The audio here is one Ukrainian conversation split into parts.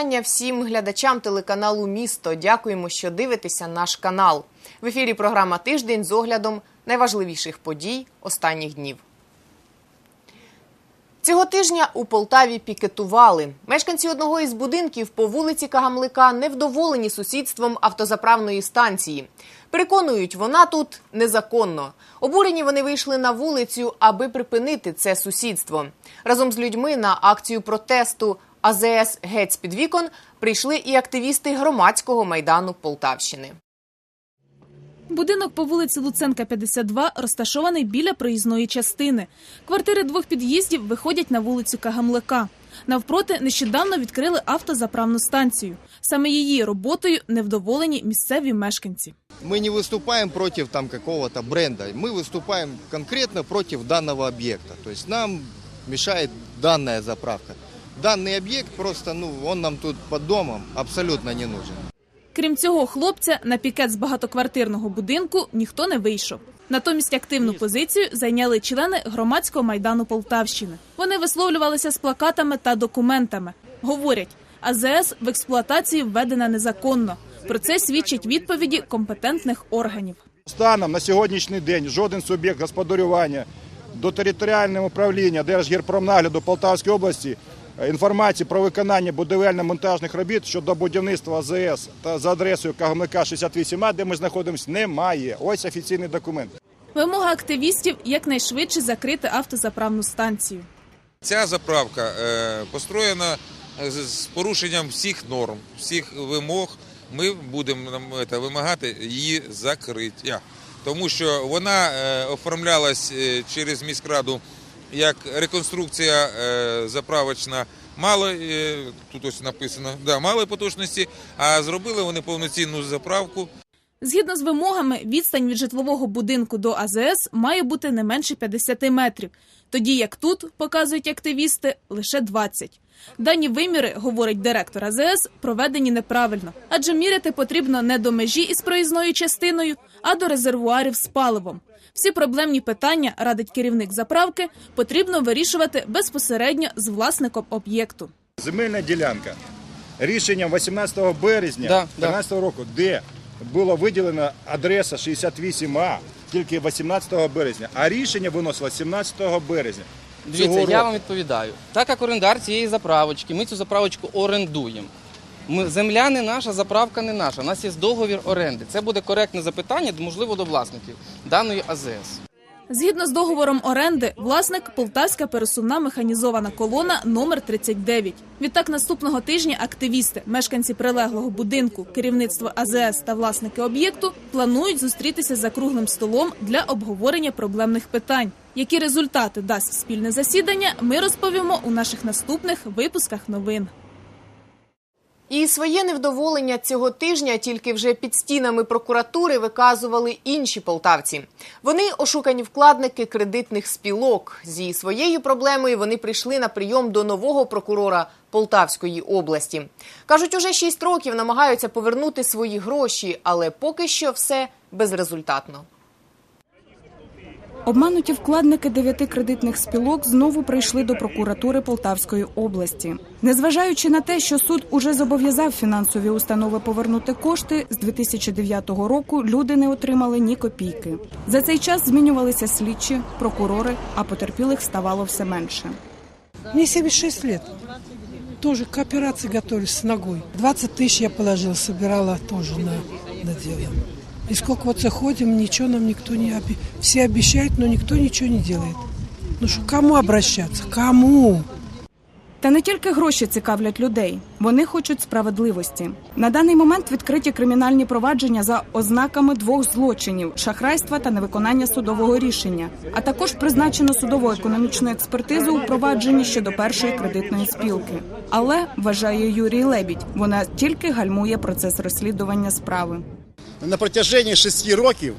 вітання всім глядачам телеканалу Місто. Дякуємо, що дивитеся наш канал. В ефірі програма Тиждень з оглядом найважливіших подій останніх днів. Цього тижня у Полтаві пікетували. Мешканці одного із будинків по вулиці Кагамлика невдоволені сусідством автозаправної станції. Переконують, вона тут незаконно. Обурені вони вийшли на вулицю, аби припинити це сусідство. Разом з людьми на акцію протесту АЗС геть з-під вікон прийшли і активісти громадського майдану Полтавщини. Будинок по вулиці Луценка, 52, розташований біля проїзної частини. Квартири двох під'їздів виходять на вулицю Кагамлика. Навпроти нещодавно відкрили автозаправну станцію. Саме її роботою невдоволені місцеві мешканці. Мы не выступаем против там какого-то бренда, мы выступаем конкретно против данного объекта. То есть нам мешает данная заправка. Данный объект просто, ну, он нам тут под домом абсолютно не нужен. Крім цього, хлопця на пікет з багатоквартирного будинку ніхто не вийшов. Натомість активну позицію зайняли члени громадського майдану Полтавщини. Вони висловлювалися з плакатами та документами. Говорять, АЗС в експлуатації введена незаконно. Про це свідчать відповіді компетентних органів. Станом на сьогоднішній день жоден суб'єкт господарювання до територіального управління Держгірпромнагляду Полтавської області інформації про виконання будівельно-монтажних робіт щодо будівництва АЗС та за адресою Кагамлика 68А, де ми знаходимося, немає. Ось офіційний документ. Вимога активістів якнайшвидше закрити автозаправну станцію. Ця заправка е, построєна з з порушенням всіх норм, всіх вимог. Ми будемо е, вимагати її закриття, тому що вона е, оформлялась е, через міськраду як реконструкція е, заправочна малої, е, тут ось написано, да, малої потужності, а зробили вони повноцінну заправку Згідно з вимогами, відстань від житлового будинку до АЗС має бути не менше 50 метрів, тоді як тут, показують активісти, лише 20. Дані виміри, говорить директор АЗС, проведені неправильно, адже міряти потрібно не до межі із проїзною частиною, а до резервуарів з паливом. Всі проблемні питання, радить керівник заправки, потрібно вирішувати безпосередньо з власником об'єкту. Земельна ділянка. Рішенням 18 березня Да, 2013 року, де була виділена адреса 68А тільки 18 березня, а рішення виносило 17 березня. Дивіться, я вам відповідаю. Так як орендар цієї заправочки, ми цю заправочку орендуємо. Ми, земля не наша, заправка не наша. У нас є договір оренди. Це буде коректне запитання, можливо, до власників даної АЗС. Згідно з договором оренди, власник Полтавська пересувна механізована колона номер 39. Відтак наступного тижня активісти, мешканці прилеглого будинку, керівництво АЗС та власники об'єкту планують зустрітися за круглим столом для обговорення проблемних питань. Які результати дасть спільне засідання, ми розповімо у наших наступних випусках новин. І своє невдоволення цього тижня тільки вже під стінами прокуратури виказували інші полтавці. Вони ошукані вкладники кредитних спілок. Зі своєю проблемою вони прийшли на прийом до нового прокурора Полтавської області. кажуть, уже 6 років намагаються повернути свої гроші, але поки що все безрезультатно. Обмануті вкладники дев'яти кредитних спілок знову прийшли до прокуратури Полтавської області. Незважаючи на те, що суд уже зобов'язав фінансові установи повернути кошти, з 2009 року люди не отримали ні копійки. За цей час змінювалися слідчі, прокурори, а потерпілих ставало все менше. Мне 76 лет. Тоже к операции готовлюсь с ногой. 20 тысяч я положила, собирала тоже на, на дело. И сколько вот заходим, ничего нам никто не обещает. Все обещают, но никто ничего не делает. Ну к кому обращаться? Кому? Та не тільки гроші цікавлять людей, вони хочуть справедливості. На даний момент відкриті кримінальні провадження за ознаками двох злочинів шахрайства та невиконання судового рішення. А також призначено судово-економічну експертизу у провадженні щодо першої кредитної спілки. Але вважає Юрій Лебідь, вона тільки гальмує процес розслідування справи. На протяжении шести років,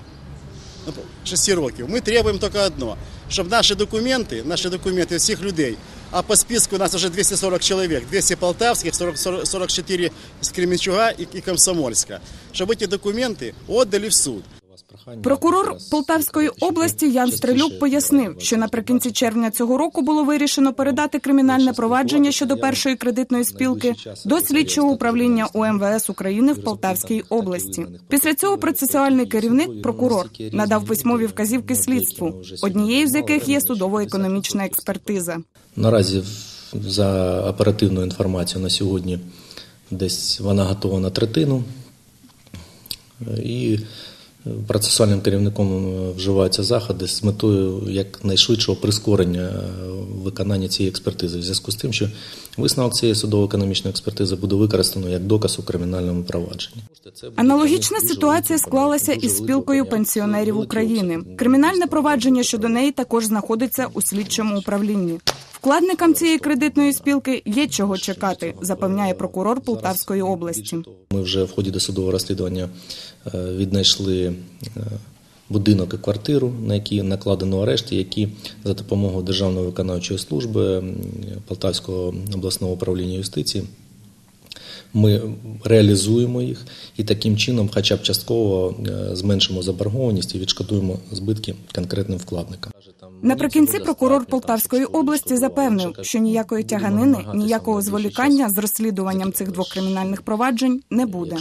ну, шести років ми требуємо тільки одно, щоб наші документи, наші документи всіх людей, а по списку у нас вже 240 чоловік, 200 полтавських, 40, 40, 44 з Кременчуга і, і Комсомольська, щоб ці документи віддали в суд. Прокурор Полтавської області Ян Стрелюк пояснив, що наприкінці червня цього року було вирішено передати кримінальне провадження щодо першої кредитної спілки до слідчого управління УМВС України в Полтавській області. Після цього процесуальний керівник, прокурор, надав письмові вказівки слідству, однією з яких є судово-економічна експертиза. Наразі за оперативною інформацією на сьогодні десь вона готова на третину. І процесуальним керівником е, вживаються заходи з метою якнайшвидшого прискорення е, виконання цієї експертизи. В зв'язку з тим, що висновок цієї судово-економічної експертизи буде використано як доказ у кримінальному провадженні. Аналогічна ситуація склалася із спілкою пенсіонерів України. Кримінальне провадження щодо неї також знаходиться у слідчому управлінні. Вкладникам цієї кредитної спілки є чого чекати, запевняє прокурор Полтавської області. Ми вже в ході досудового розслідування е, віднайшли е, будинок і квартиру, на які накладено арешти, які за допомогою Державної виконавчої служби Полтавського обласного управління юстиції. Ми реалізуємо їх і таким чином, хоча б частково е, зменшимо заборгованість і відшкодуємо збитки конкретним вкладникам. Наприкінці прокурор Полтавської області запевнив, що ніякої тяганини, ніякого зволікання з розслідуванням цих двох кримінальних проваджень не буде.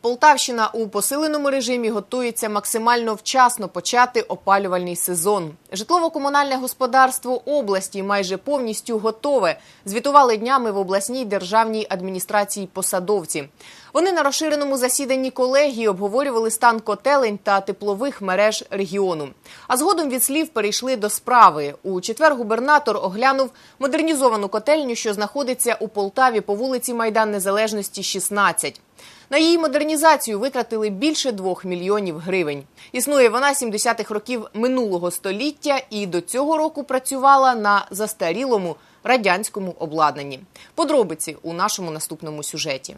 Полтавщина у посиленому режимі готується максимально вчасно почати опалювальний сезон. Житлово-комунальне господарство області майже повністю готове. Звітували днями в обласній державній адміністрації посадовці. Вони на розширеному засіданні колегії обговорювали стан котелень та теплових мереж регіону. А згодом від слів перейшли до справи. У четвер губернатор оглянув модернізовану котельню, що знаходиться у Полтаві по вулиці Майдан Незалежності, 16. На її модернізацію витратили більше двох мільйонів гривень. Існує вона з 70-х років минулого століття і до цього року працювала на застарілому радянському обладнанні. Подробиці у нашому наступному сюжеті.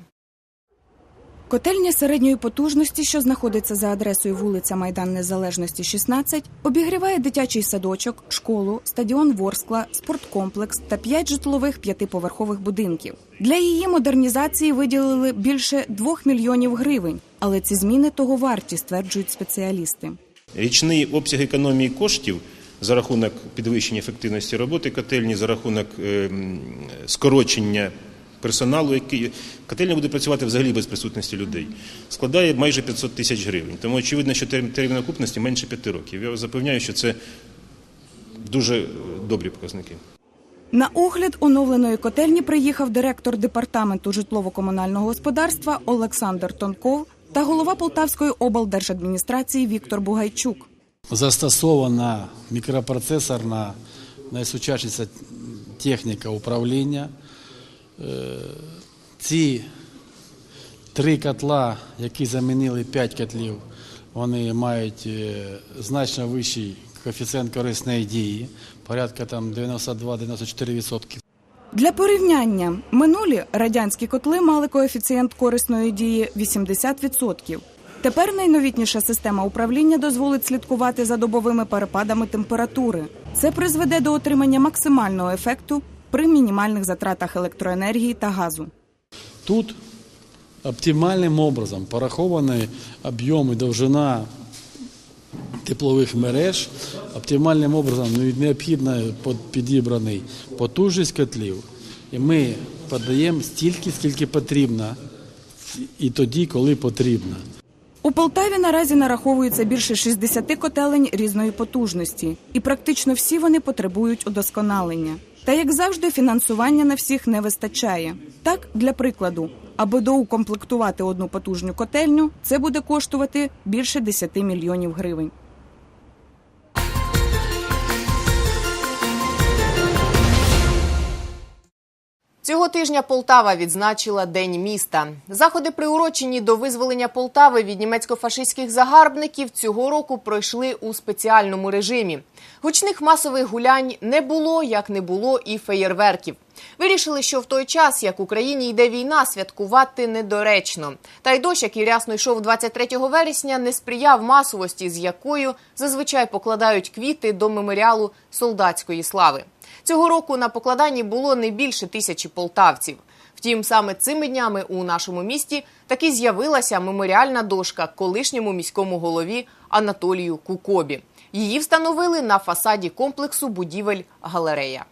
Котельня середньої потужності, що знаходиться за адресою вулиця Майдан Незалежності, 16, обігріває дитячий садочок, школу, стадіон Ворскла, спорткомплекс та п'ять житлових п'ятиповерхових будинків. Для її модернізації виділили більше двох мільйонів гривень, але ці зміни того варті, стверджують спеціалісти. Річний обсяг економії коштів за рахунок підвищення ефективності роботи котельні, за рахунок е, скорочення персоналу, який котельня буде працювати взагалі без присутності людей, складає майже 500 тисяч гривень. Тому очевидно, що термін термін окупності менше 5 років. Я вас запевняю, що це дуже добрі показники. На огляд оновленої котельні приїхав директор департаменту житлово-комунального господарства Олександр Тонков та голова Полтавської облдержадміністрації Віктор Бугайчук. Застосована мікропроцесорна найсучасніша техніка управління. Е, Ці три котла, які замінили п'ять котлів, вони мають е, значно вищий коефіцієнт корисної дії, порядка там 92-94%. Для порівняння минулі радянські котли мали коефіцієнт корисної дії 80%. Тепер найновітніша система управління дозволить слідкувати за добовими перепадами температури. Це призведе до отримання максимального ефекту при мінімальних затратах електроенергії та газу. Тут оптимальним образом пораховані об'єм і довжина теплових мереж, оптимальним образом необхідно підібраний потужність котлів. І ми подаємо стільки, скільки потрібно, і тоді, коли потрібно. У Полтаві наразі нараховується більше 60 котелень різної потужності, і практично всі вони потребують удосконалення. Та як завжди, фінансування на всіх не вистачає. Так, для прикладу, аби доукомплектувати одну потужню котельню, це буде коштувати більше 10 мільйонів гривень. Цього тижня Полтава відзначила День міста. Заходи, приурочені до визволення Полтави від німецько-фашистських загарбників, цього року пройшли у спеціальному режимі. Гучних масових гулянь не було, як не було і феєрверків. Вирішили, що в той час, як Україні йде війна, святкувати недоречно. Та й дощ, який рясно йшов 23 вересня, не сприяв масовості, з якою зазвичай покладають квіти до меморіалу солдатської слави. Цього року на покладанні було не більше тисячі полтавців. Втім, саме цими днями у нашому місті таки з'явилася меморіальна дошка колишньому міському голові Анатолію Кукобі. Її встановили на фасаді комплексу будівель галерея.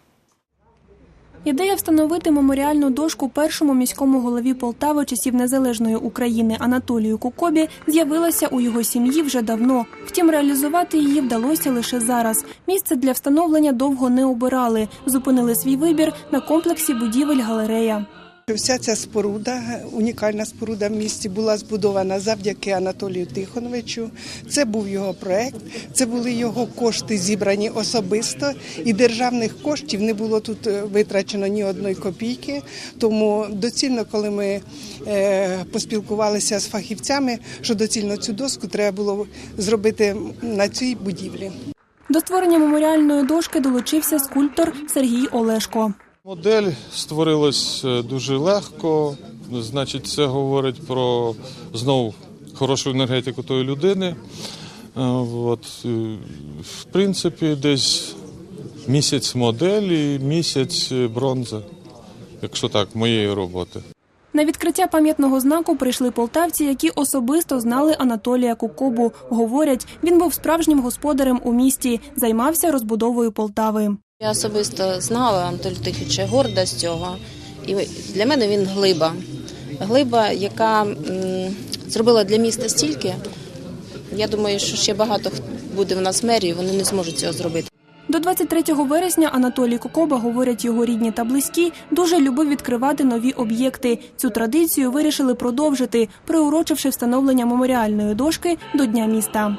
Ідея встановити меморіальну дошку першому міському голові Полтави часів незалежної України Анатолію Кукобі з'явилася у його сім'ї вже давно. Втім, реалізувати її вдалося лише зараз. Місце для встановлення довго не обирали. Зупинили свій вибір на комплексі будівель галерея. Вся ця споруда, унікальна споруда в місті, була збудована завдяки Анатолію Тихоновичу. Це був його проект, це були його кошти зібрані особисто, і державних коштів не було тут е, витрачено ні одної копійки. Тому доцільно, коли ми е, поспілкувалися з фахівцями, що доцільно цю доску треба було зробити на цій будівлі. До створення меморіальної дошки долучився скульптор Сергій Олешко. Модель створилась е, дуже легко. Значить, це говорить про знову хорошу енергетику тої людини. Е, От, е, в принципі, десь місяць модель і місяць бронза, якщо так, моєї роботи. На відкриття пам'ятного знаку прийшли полтавці, які особисто знали Анатолія Кукобу. Говорять, він був справжнім господарем у місті, займався розбудовою Полтави. Я особисто знала Анатолія Тиховича горда з цього. І для мене він глиба. Глиба, яка зробила для міста стільки. Я думаю, що ще багато буде в нас мерії, вони не зможуть цього зробити. До 23 вересня Анатолій Кукоба, говорять його рідні та близькі, дуже любив відкривати нові об'єкти. Цю традицію вирішили продовжити, приурочивши встановлення меморіальної дошки до Дня міста.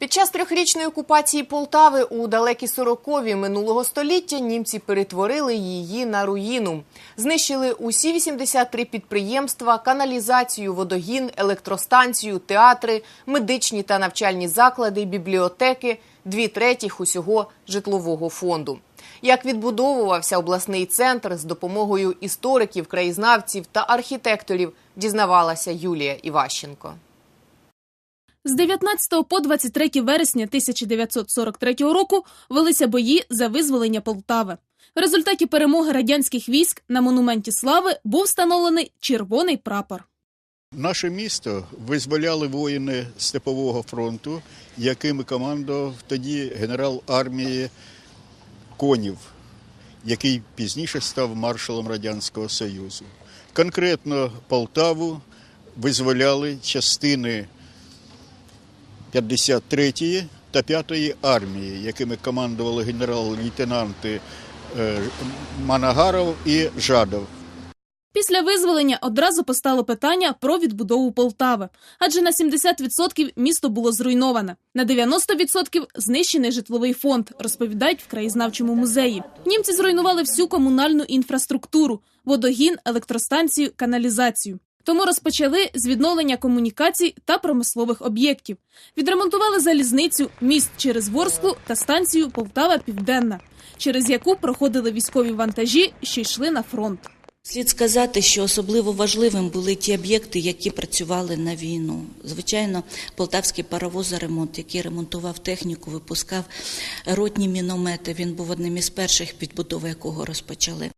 Під час трьохрічної окупації Полтави у далекі сорокові минулого століття німці перетворили її на руїну. Знищили усі 83 підприємства, каналізацію, водогін, електростанцію, театри, медичні та навчальні заклади, бібліотеки, дві третіх усього житлового фонду. Як відбудовувався обласний центр з допомогою істориків, краєзнавців та архітекторів, дізнавалася Юлія Іващенко. З 19 по 23 вересня 1943 року велися бої за визволення Полтави. В результаті перемоги радянських військ на монументі слави був встановлений червоний прапор. Наше місто визволяли воїни Степового фронту, якими командував тоді генерал армії Конів, який пізніше став маршалом Радянського Союзу. Конкретно Полтаву визволяли частини 53-ї та 5-ї армії, якими командували генерал-лейтенанти е, Манагаров і Жадов. Після визволення одразу постало питання про відбудову Полтави, адже на 70% місто було зруйноване, на 90% знищений житловий фонд, розповідають в краєзнавчому музеї. Німці зруйнували всю комунальну інфраструктуру: водогін, електростанцію, каналізацію. Тому розпочали з відновлення комунікацій та промислових об'єктів. Відремонтували залізницю, міст через Ворсклу та станцію Полтава Південна, через яку проходили військові вантажі, що йшли на фронт. Слід сказати, що особливо важливим були ті об'єкти, які працювали на війну. Звичайно, полтавський паровозоремонт, який ремонтував техніку, випускав ротні міномети. Він був одним із перших, підбудови якого розпочали.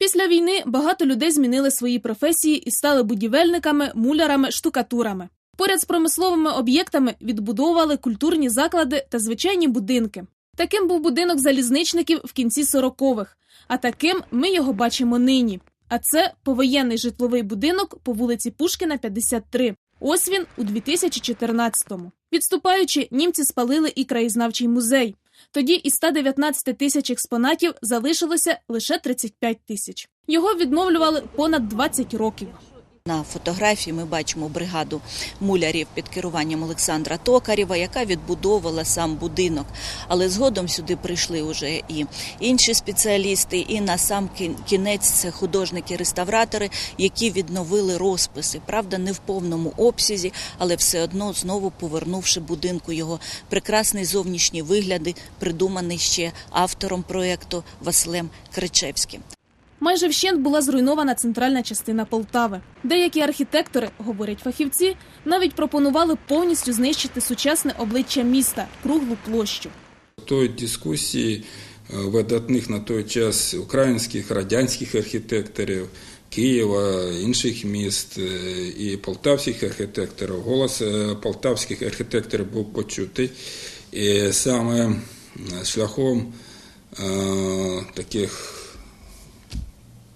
Після війни багато людей змінили свої професії і стали будівельниками, мулярами, штукатурами. Поряд з промисловими об'єктами відбудовували культурні заклади та звичайні будинки. Таким був будинок залізничників в кінці 40-х, а таким ми його бачимо нині. А це повоєнний житловий будинок по вулиці Пушкіна, 53. Ось він у 2014-му. Відступаючи, німці спалили і краєзнавчий музей. Тоді із 119 тисяч експонатів залишилося лише 35 тисяч. Його відновлювали понад 20 років. На фотографії ми бачимо бригаду мулярів під керуванням Олександра Токарєва, яка відбудовувала сам будинок. Але згодом сюди прийшли вже і інші спеціалісти, і на сам кінець це художники-реставратори, які відновили розписи. Правда, не в повному обсязі, але все одно знову повернувши будинку його прекрасний зовнішній вигляд, придуманий ще автором проєкту Василем Кричевським. Майже вщент була зруйнована центральна частина Полтави. Деякі архітектори, говорять фахівці, навіть пропонували повністю знищити сучасне обличчя міста круглу площу. Той дискусії видатних на той час українських радянських архітекторів Києва, інших міст е, і полтавських архітекторів. Голос е, полтавських архітекторів був почутий. І саме е, шляхом е, таких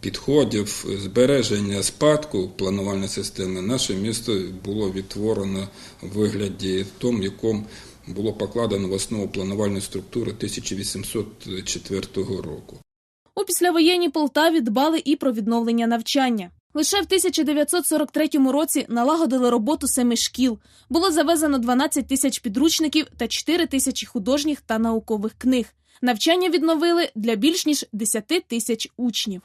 підходів збереження спадку планувальної системи наше місто було відтворено в вигляді тому, якому було покладено в основу планувальної структури 1804 року. У післявоєнній Полтаві дбали і про відновлення навчання. Лише в 1943 році налагодили роботу семи шкіл. Було завезено 12 тисяч підручників та 4 тисячі художніх та наукових книг. Навчання відновили для більш ніж 10 тисяч учнів.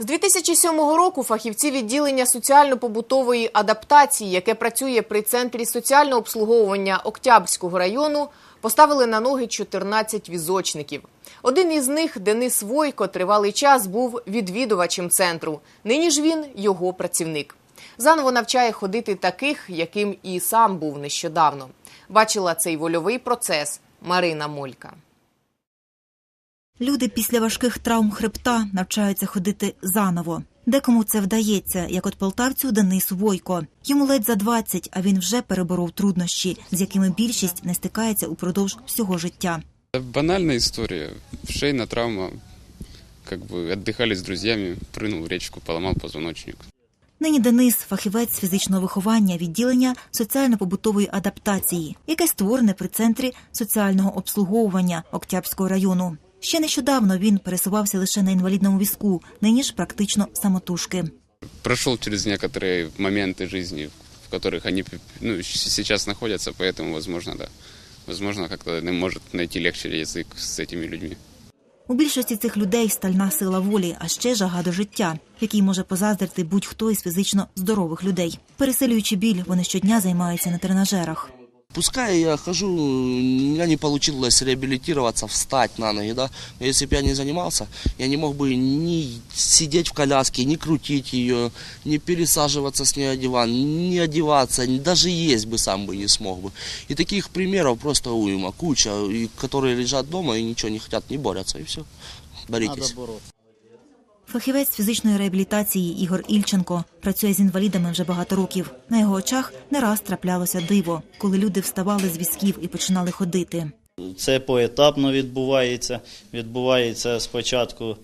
З 2007 року фахівці відділення соціально-побутової адаптації, яке працює при центрі соціального обслуговування Октябрського району, поставили на ноги 14 візочників. Один із них, Денис Войко, тривалий час був відвідувачем центру. Нині ж він його працівник. Заново навчає ходити таких, яким і сам був нещодавно. Бачила цей вольовий процес Марина Молька. Люди після важких травм хребта навчаються ходити заново. Декому це вдається, як от полтавцю Денису Войко. Йому ледь за 20, а він вже переборов труднощі, з якими більшість не стикається упродовж всього життя. Банальная история. Шейная травма. Как бы отдыхали с друзьями, прыгнул в речку, поломал позвоночник. Нині Денис фахівець з фізичного виховання відділення соціально-побутової адаптації, яке створене при центрі соціального обслуговування Октябрського району. Ще нещодавно він пересувався лише на інвалідному візку, нині ж практично самотужки. Прошел через некоторые моменты жизни, в которых они ну, сейчас находятся, поэтому, возможно, да. Возможно, как-то может найти легче язык с этими людьми. У більшості цих людей стальна сила волі, а ще жага до життя, який може позаздрити будь-хто із фізично здорових людей. Переселюючи біль, вони щодня займаються на тренажерах. Пускай я хожу, у меня не получилось реабилитироваться, встать на ноги, да. Но если бы я не занимался, я не мог бы ни сидеть в коляске, ни крутить ее, ни пересаживаться с на диван, ни одеваться, даже есть бы сам бы не смог бы. И таких примеров просто уйма, куча, которые лежат дома и ничего не хотят, не борются, и все. Боритесь. Фахівець фізичної реабілітації Ігор Ільченко працює з інвалідами вже багато років. На його очах не раз траплялося диво, коли люди вставали з візків і починали ходити. Це поетапно відбувається. Відбувається спочатку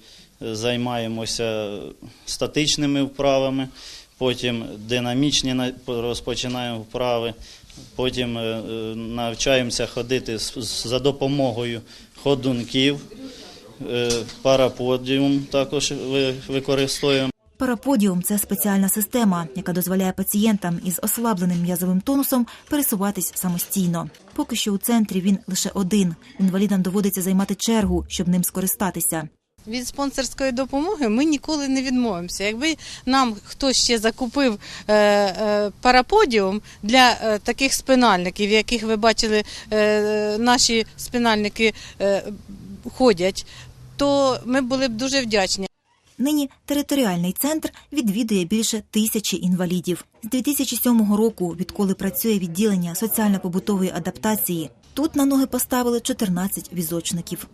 е, займаємося статичними вправами, потім динамічні на- розпочинаємо вправи, потім е, е, навчаємося ходити за допомогою ходунків, параподіум також ви- використовуємо. Параподіум це спеціальна система, яка дозволяє пацієнтам із ослабленим м'язовим тонусом пересуватись самостійно. Поки що у центрі він лише один. Інвалідам доводиться займати чергу, щоб ним скористатися. Від спонсорської допомоги ми ніколи не відмовимося. Якби нам хтось ще закупив е, е, параподіум для е, таких спинальників, яких ви бачили, е, наші спинальники е, ходять, то ми були б дуже вдячні. Нині територіальний центр відвідує більше тисячі інвалідів. З 2007 року, відколи працює відділення соціально-побутової адаптації, тут на ноги поставили 14 візочників.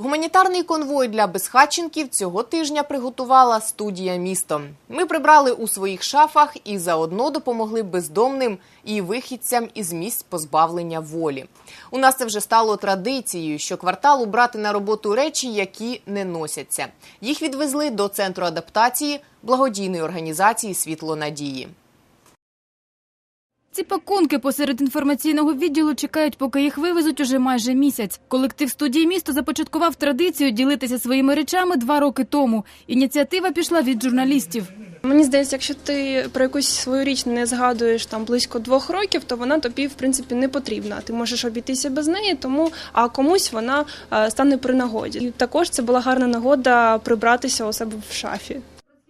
Гуманітарний конвой для безхатченків цього тижня приготувала студія місто. Ми прибрали у своїх шафах і заодно допомогли бездомним і вихідцям із місць позбавлення волі. У нас це вже стало традицією, що кварталу брати на роботу речі, які не носяться. Їх відвезли до центру адаптації благодійної організації Світло надії. Ці пакунки посеред інформаційного відділу чекають, поки їх вивезуть уже майже місяць. Колектив студії місто започаткував традицію ділитися своїми речами два роки тому. Ініціатива пішла від журналістів. Мені здається, якщо ти про якусь свою річ не згадуєш там близько двох років, то вона тобі в принципі не потрібна. Ти можеш обійтися без неї, тому а комусь вона е, стане при нагоді. І також це була гарна нагода прибратися у себе в шафі.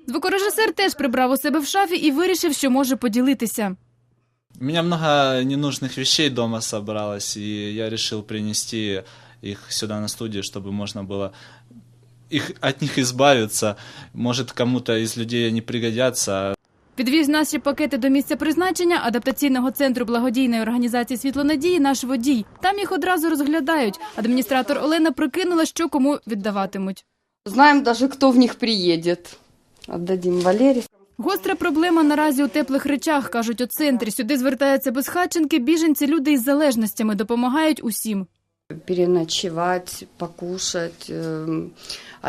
Звукорежисер теж прибрав у себе в шафі і вирішив, що може поділитися. У меня много ненужных вещей дома собралось, и я решил принести их сюда на студию, чтобы можно было их, от них избавиться. Может, кому-то из людей они пригодятся. Підвіз наші пакети до місця призначення адаптаційного центру благодійної організації Світлонадії наш водій. Там їх одразу розглядають. Адміністратор Олена прикинула, що кому віддаватимуть. Знаем даже, кто в них приедет. Отдадим Валерий. Гостра проблема наразі у теплих речах, кажуть у центрі. Сюди звертаються безхатченки, біженці, люди із залежностями допомагають усім. Переночевать, покушать, эм,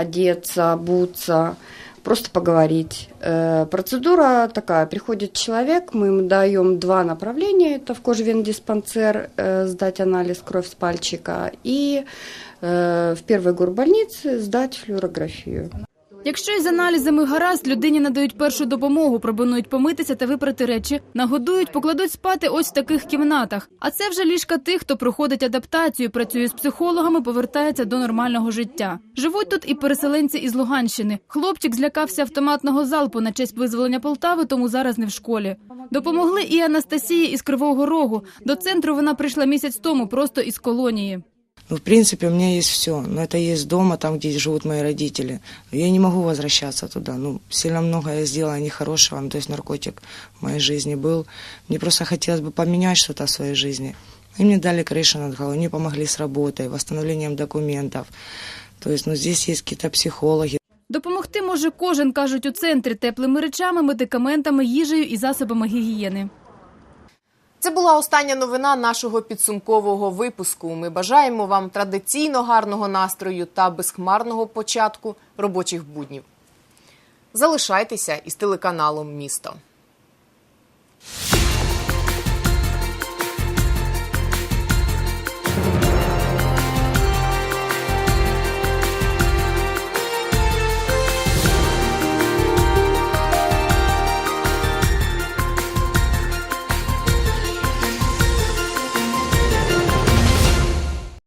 одеться, обуться, просто поговорить. Э, Процедура такая. Приходит человек, мы ему даем два направления. Это в кожевен-диспансер, э, сдать анализ кровь с пальчика. И э, в первой горбольнице сдать флюорографию. Якщо із аналізами гаразд, людині надають першу допомогу, пропонують помитися та випрати речі, нагодують, покладуть спати ось в таких кімнатах. А це вже ліжка тих, хто проходить адаптацію, працює з психологами, повертається до нормального життя. Живуть тут і переселенці із Луганщини. Хлопчик злякався автоматного залпу на честь визволення Полтави, тому зараз не в школі. Допомогли і Анастасії із Кривого Рогу. До центру вона прийшла місяць тому, просто із колонії. Ну, в принципе, у меня есть все. Но это есть дома, там, где живут мои родители. Я не могу возвращаться туда. Ну, сильно много я сделала нехорошего. Ну, то есть наркотик в моей жизни был. Мне просто хотелось бы поменять что-то в своей жизни. И мне дали крышу над головой, мне помогли с работой, восстановлением документов. То есть, ну, здесь есть какие-то психологи. Допомогти може кожен, кажуть у центрі, теплими речами, медикаментами, їжею і засобами гігієни. Це була остання новина нашого підсумкового випуску. Ми бажаємо вам традиційно гарного настрою та безхмарного початку робочих буднів. Залишайтеся із телеканалом Місто.